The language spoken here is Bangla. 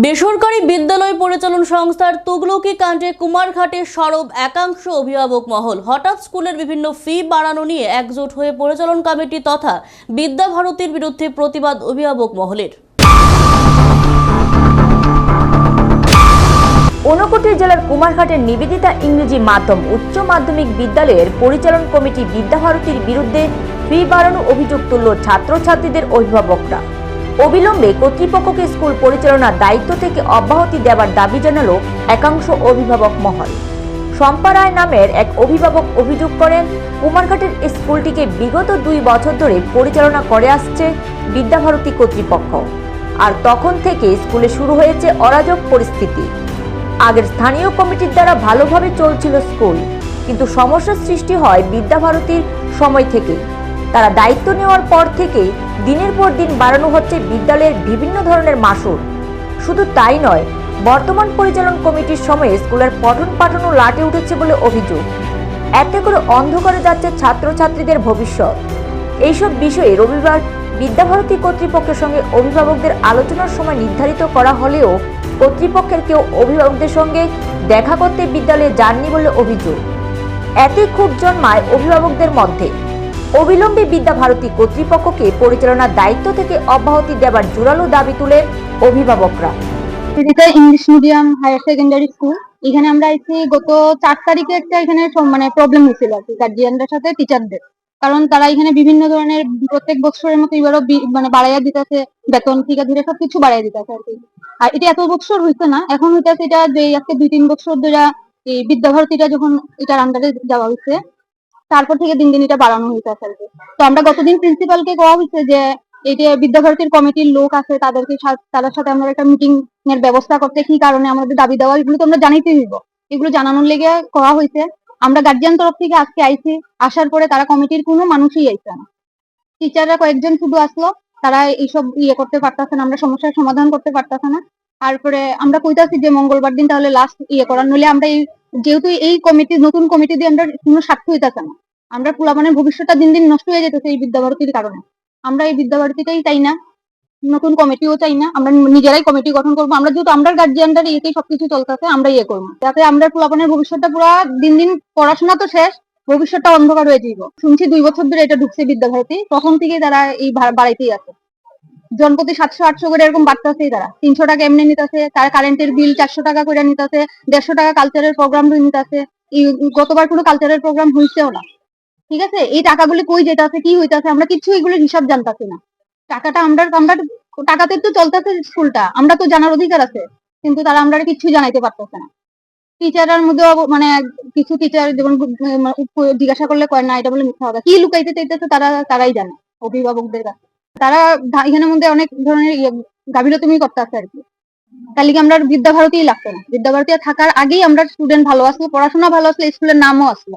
বেসরকারি বিদ্যালয় পরিচালন সংস্থার তুগলকি কাণ্ডে কুমারঘাটে সরব একাংশ অভিভাবক মহল। হঠাৎ স্কুলের বিভিন্ন ফি বাড়ানো নিয়ে একজোট হয়ে পরিচালন কমিটি তথা বিদ্যাভারতীর বিরুদ্ধে প্রতিবাদ অভিভাবক মহলের। ঊনকোটি জেলার কুমারঘাটের নিবেদিতা ইংরেজি মাধ্যম উচ্চ মাধ্যমিক বিদ্যালয়ের পরিচালন কমিটি বিদ্যাভারতীর বিরুদ্ধে ফি বাড়ানো অভিযোগ তুলল ছাত্রছাত্রীদের অভিভাবকরা। অবিলম্বে কর্তৃপক্ষকে স্কুল পরিচালনার দায়িত্ব থেকে অব্যাহতি দেওয়ার দাবি জানালো একাংশ অভিভাবক মহল। শম্পা রায় নামের এক অভিভাবক অভিযোগ করেন, কুমারঘাটের স্কুলটিকে বিগত দুই বছর ধরে পরিচালনা করে আসছে বিদ্যাভারতী কর্তৃপক্ষ। আর তখন থেকে স্কুলে শুরু হয়েছে অরাজক পরিস্থিতি। আগের স্থানীয় কমিটির দ্বারা ভালোভাবে চলছিল স্কুল, কিন্তু সমস্যার সৃষ্টি হয় বিদ্যাভারতীর সময় থেকে। তারা দায়িত্ব নেওয়ার পর থেকেই দিনের পর দিন বাড়ানো হচ্ছে বিদ্যালয়ের বিভিন্ন ধরনের মাসুল। শুধু তাই নয়, বর্তমান পরিচালন কমিটির সময়ে স্কুলের পঠন পাঠনও লাটে উঠেছে বলে অভিযোগ। এতে করে অন্ধকারে যাচ্ছে ছাত্রছাত্রীদের ভবিষ্যৎ। এইসব বিষয়ে রবিবার বিদ্যাভারতী কর্তৃপক্ষের সঙ্গে অভিভাবকদের আলোচনার সময় নির্ধারিত করা হলেও কর্তৃপক্ষের কেউ অভিভাবকদের সঙ্গে দেখা করতে বিদ্যালয়ে যাননি বলে অভিযোগ। এতে ক্ষোভ জন্মায় অভিভাবকদের মধ্যে। অবিলম্বে বিদ্যাভারতী কর্তৃপক্ষকে পরিচালনার দায়িত্ব থেকে অব্যাহতি দেওয়ার জোরালো দাবি তুলে অভিভাবকরা। English medium higher secondary school এখানে আমরা আইছি গত চার তারিখে একটা এখানে মানে প্রবলেম হয়েছিল আর কি গার্জিয়ানদের সাথে টিচারদের কারণ তারা এখানে বিভিন্ন ধরনের প্রত্যেক বছরের মতো এবারও মানে বাড়াইয়া দিতেছে, বেতন থেকে ধরে সবকিছু বাড়াইয়া দিতেছে আর কি। আর এটা এত বছর হইছে না, এখন হইতেছে এটা যে আজকে দুই তিন বছর ধরে এই বিদ্যাভারতীটা যখন এটার আন্ডারে যাওয়া হয়েছে তারপর থেকে দিন দিন এটা বাড়ানো আর কি তো আমরা গতদিন প্রিন্সিপালকে কোয়া হয়েছে যে এটা বিদ্যাভারতীর কমিটির লোক আছে, তাদেরকে তাদের সাথে আমরা একটা মিটিং এর ব্যবস্থা করতে কি কারণে আমাদের দাবি দেওয়া, এগুলো তো আমরা জানাইতে হইব। এগুলো জানানোর লেগে করা হয়েছে, আমরা গার্জিয়ান তরফ থেকে আজকে আইছি, আসার পরে তারা কমিটির কোনো মানুষই আইছে না। টিচাররা কয়েকজন শুধু আসলো, তারা এইসব ইয়ে করতে পারতেছে না, আমরা সমস্যার সমাধান করতে পারতেছে না। তারপরে আমরা কইতাছি যে, মঙ্গলবার দিন তাহলে লাস্ট ইয়ে করার, নইলে আমরা এই যেহেতু এই কমিটি, নতুন কমিটি দিয়ে আমরা কোনো স্বার্থ হইতাছে না। আমরা পোলাপানের ভবিষ্যৎটা দিন দিন নষ্ট হয়ে যেতেছে এই বিদ্যাভারতীর কারণে। আমরা এই বিদ্যাভারতীটাই চাই না, নতুন কমিটিও চাই না, আমরা নিজেরাই কমিটি গঠন করব। আমরা যেহেতু আমরা গার্জিয়ানদের ইয়েতেই সবকিছু চলতেছে আমরা ইয়ে করব। যাতে আমরা পোলাপানের ভবিষ্যৎটা পুরো দিন দিন পড়াশোনা তো শেষ, ভবিষ্যৎটা অন্ধকার হয়ে যাইব। শুনছি দুই বছর ধরে এটা ঢুকছে বিদ্যাভারতী তখন থেকেই তারা এই বাড়াইতেই আছে। জনপ্রতি সাতশো আটশো করে এরকম বাড়তেছেই তারা। তিনশো টাকা এমনি নিতেছে, তার কারেন্টের বিল চারশো টাকা করে নিতেছে, দেড়শো টাকা কালচারের প্রোগ্রাম নিতেছে। গতবার কোনো কালচারের প্রোগ্রাম হইছেও না। ঠিক আছে? এই টাকাগুলি কই যেতেছে, কি হইতাছে, আমরা কিছু এগুলোর হিসাব জানতাছি না। টাকাটা আমরা আমরা টাকাতে তো চলতেছে স্কুলটা, আমরা তো জানার অধিকার আছে, কিন্তু তারা আমরা কিছু জানাইতে পারতেছে না। টিচারের মধ্যে মানে কিছু টিচার যেমন জিজ্ঞাসা করলে কয়, না, এটা বলে মিথ্যা হবে কি লুকাইতে চাইতেছে তারা, তারাই জানে, অভিভাবকদের কাছে। তারা এখানের মধ্যে অনেক ধরনের ইয়ে গাফিলতিমি করতেছে আর কি। তার লিগে আমরা বিদ্যাভারতী লাগতো না। বিদ্যাভারতী থাকার আগেই আমরা স্টুডেন্ট ভালো আসলো, পড়াশোনা ভালো আসলো, স্কুলের নামও আসলো।